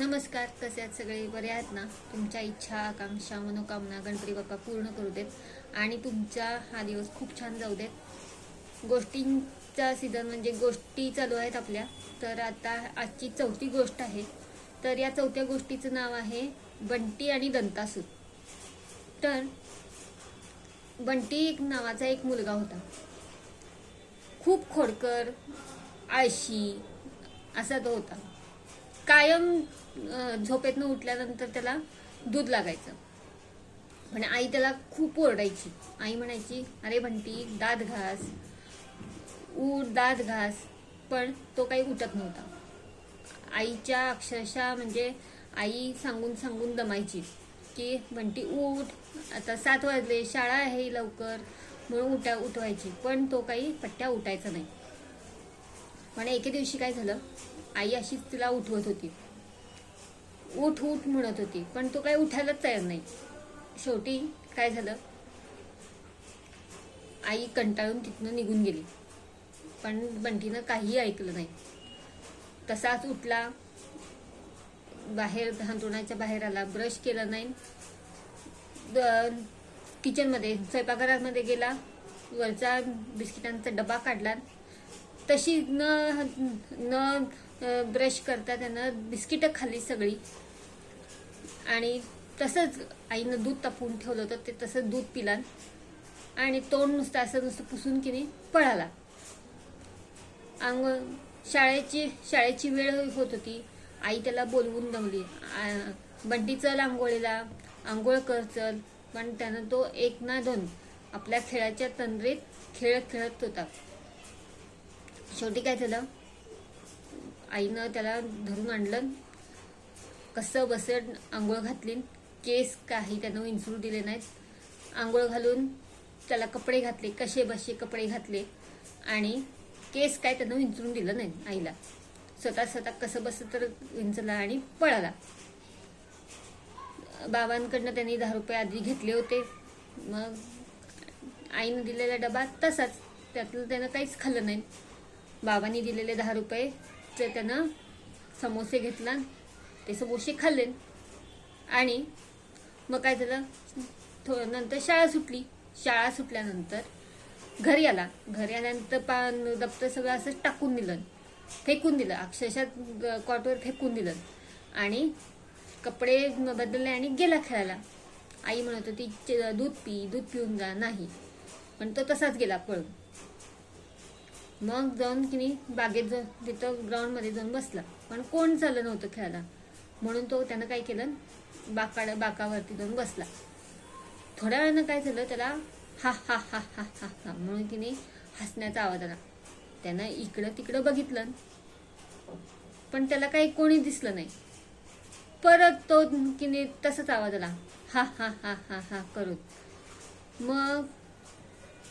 नमस्कार कसे आहेत सगळे? बरे आहेत ना? तुमच्या इच्छा आकांक्षा मनोकामना गणपती बाप्पा पूर्ण करू देत. आणि तुमचा हा दिवस खूप छान जाऊ देत. गोष्टींचा सीझन म्हणजे गोष्टी चालू आहेत आपल्या. तर आता आजची चौथी गोष्ट आहे. तर या चौथ्या गोष्टीचं नाव आहे बंटी आणि दंतासूर तर बंटी एक नावाचा एक मुलगा होता. खूप खोडकर आळशी असा तो होता. कायम झोपेतनं उठल्यानंतर त्याला दूध लागायचं. पण आई त्याला खूप ओरडायची. आई म्हणायची अरे म्हणती दात घास. ऊट दात घास. पण तो काही उठत नव्हता. आईच्या अक्षरशः म्हणजे आई सांगून सांगून दमायची की म्हणती उठ. आता सात वाजले शाळा आहे लवकर. म्हणून उठा उठवायची. पण तो काही पट्ट्या उठायचा नाही. पण एके दिवशी काय झालं? आई अशीच तिला उठवत होती. उठ उठ म्हणत होती. पण तो काही उठायलाच तयार नाही. शेवटी काय झालं? आई कंटाळून तिथनं निघून गेली. पण बंटीनं काही ऐकलं नाही. तसाच उठला. बाहेर हंतरुणाच्या बाहेर आला. ब्रश केला नाही. द- किचनमध्ये स्वयंपाकघरामध्ये गेला. वरचा बिस्किटांचा डबा काढला. तशी न न ब्रश करता त्यानं बिस्किटं खाल्ली सगळी. आणि तसंच आईनं दूध तापवून ठेवलं होतं ते तसंच दूध पिला आणि तोंड नुसतं असं नुसतं पुसून की नाही पळाला. अंग शाळेची शाळेची वेळ होत होती. आई त्याला बोलवून दमली बंटी चल आंघोळीला आंघोळ कर चल. पण त्यानं तो एक ना दोन आपल्या खेळाच्या तंद्रीत खेळ खेळत होता. शेवटी काय झालं? आईनं त्याला धरून आणलं. कसं बसं आंघोळ घातली केस काही त्यानं विंचरू दिले नाहीत. आंघोळ घालून त्याला कपडे घातले कसे बसे कपडे घातले आणि केस काय त्यानं विंचरून दिलं नाही आईला. स्वतः स्वतः कसं बसं तर विंचला आणि पळाला. बाबांकडनं त्यांनी दहा रुपये आधी घेतले होते. मग आईनं दिलेला डबा तसाच. त्यातलं त्यानं काहीच खाल्लं नाही. बाबांनी दिलेले दहा रुपये ते त्यानं समोसे घेतला. ते समोसे खाल्ले. आणि मग काय झालं? थो नंतर शाळा सुटली. शाळा सुटल्यानंतर घरी आला. घरी आल्यानंतर पान दप्तर सगळं असं टाकून दिलं. फेकून दिलं. अक्षरशः कॉटवर फेकून दिलं. आणि कपडे बदलले आणि गेला खेळायला. आई म्हणत होती दूध पी. दूध पिऊन जा. नाही. पण तो तसाच गेला पळून. मग जाऊन की नाही बागेत जाऊन तिथं ग्राउंडमध्ये जाऊन बसला. पण कोण चाललं नव्हतं खेळायला. म्हणून तो त्यानं काय केलं? बाकाड बाकावरती जाऊन बसला. थोड्या वेळानं काय झालं? त्याला हा हा हा हा हा हा म्हणून की नाही हसण्याचा आवाज आला. त्यानं इकडं तिकडं बघितलं. पण त्याला काही कोणी दिसलं नाही. परत तो की नाही तसाच आवाज आला. हा हा हा हा हा करून. मग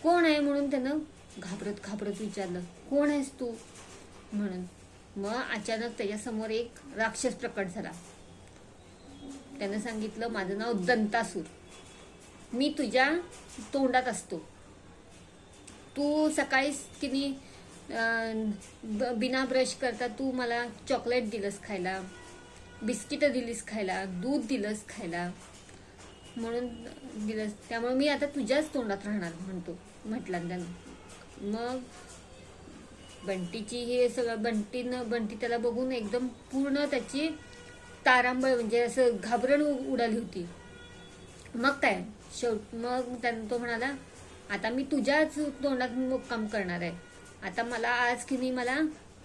कोण आहे म्हणून त्यानं घाबरत घाबरत विचारलं कोण आहेस तू? म्हणून. मग अचानक त्याच्यासमोर एक राक्षस प्रकट झाला. त्यानं सांगितलं माझं नाव दंतासूर. मी तुझ्या तोंडात असतो. तू सकाळीच किनी बिना ब्रश करता तू मला चॉकलेट दिलंस खायला बिस्किटं दिलीस खायला दूध दिलंस खायला म्हणून दिलंस. त्यामुळे मी आता तुझ्याच तोंडात राहणार म्हणतो म्हटलं त्यानं. मग बंटीची हे सगळं बंटीनं बंटी त्याला बघून एकदम पूर्ण त्याची तारांबळ म्हणजे असं घाबरण उ- उडाली होती. मग काय? शेवट मग त्यानं तो म्हणाला आता मी तुझ्याच तोंडात मुक्काम करणार आहे. आता मला आज की नाही मला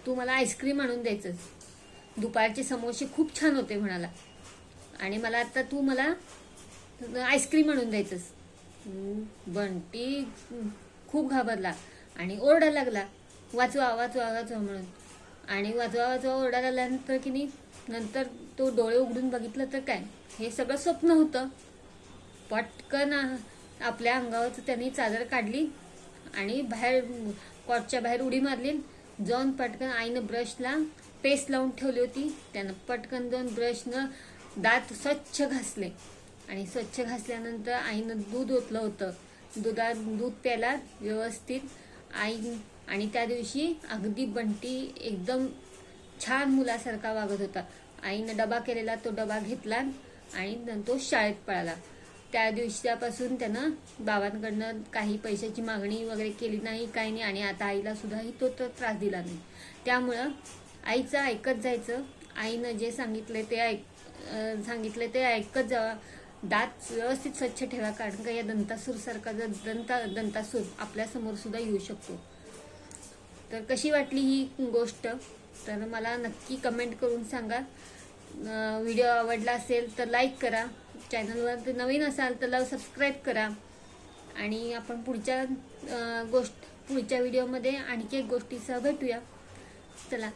तू मला आईस्क्रीम आणून द्यायचंस. दुपारचे समोसे खूप छान होते म्हणाला. आणि मला आता तू मला आईस्क्रीम आणून द्यायचंस. बंटी खूप घाबरला. आणि ओरडा लागला. वाचवा वाचवा वाचवा म्हणून. आणि वाचवा वाचवा ओरडा लागल्यानंतर की नाही नंतर तो डोळे उघडून बघितलं तर काय? हे सगळं स्वप्न होतं. पटकन आपल्या अंगावरचं त्यांनी चादर काढली आणि बाहेर कॉटच्या बाहेर उडी मारली. जाऊन पटकन आईनं ब्रशला पेस्ट लावून ठेवली होती. त्यानं पटकन जाऊन ब्रशनं दात स्वच्छ घासले. आणि स्वच्छ घासल्यानंतर आईनं दूध ओतलं होतं. दुधात दूध प्यायला व्यवस्थित आई आणि त्या दिवशी अगदी बंटी एकदम छान मुलासारखा वागत होता. आईनं डबा केलेला तो डबा घेतला आणि तो शाळेत पळाला. त्या दिवसापासून त्यानं बाबांकडनं काही पैशाची मागणी वगैरे केली नाही काही नाही आणि आता आईला सुद्धाही तो तर त्रास दिला नाही. त्यामुळं आईचं ऐकत जायचं. आईनं जे सांगितले ते ऐक सांगितले ते ऐकत जावा. दात व्यवस्थित स्वच्छ ठेवा कारण का या दंतासूर सारखा जर दंता दंतासूर आपल्यासमोर सुद्धा येऊ शकतो. तर कशी वाटली ही गोष्ट? तर मला नक्की कमेंट करून सांगा. व्हिडिओ आवडला असेल तर लाईक करा. चॅनलवर नवीन असाल तर सबस्क्राईब करा. आणि आपण पुढच्या गोष्ट पुढच्या व्हिडिओमध्ये आणखी एक गोष्टीसह भेटूया. चला.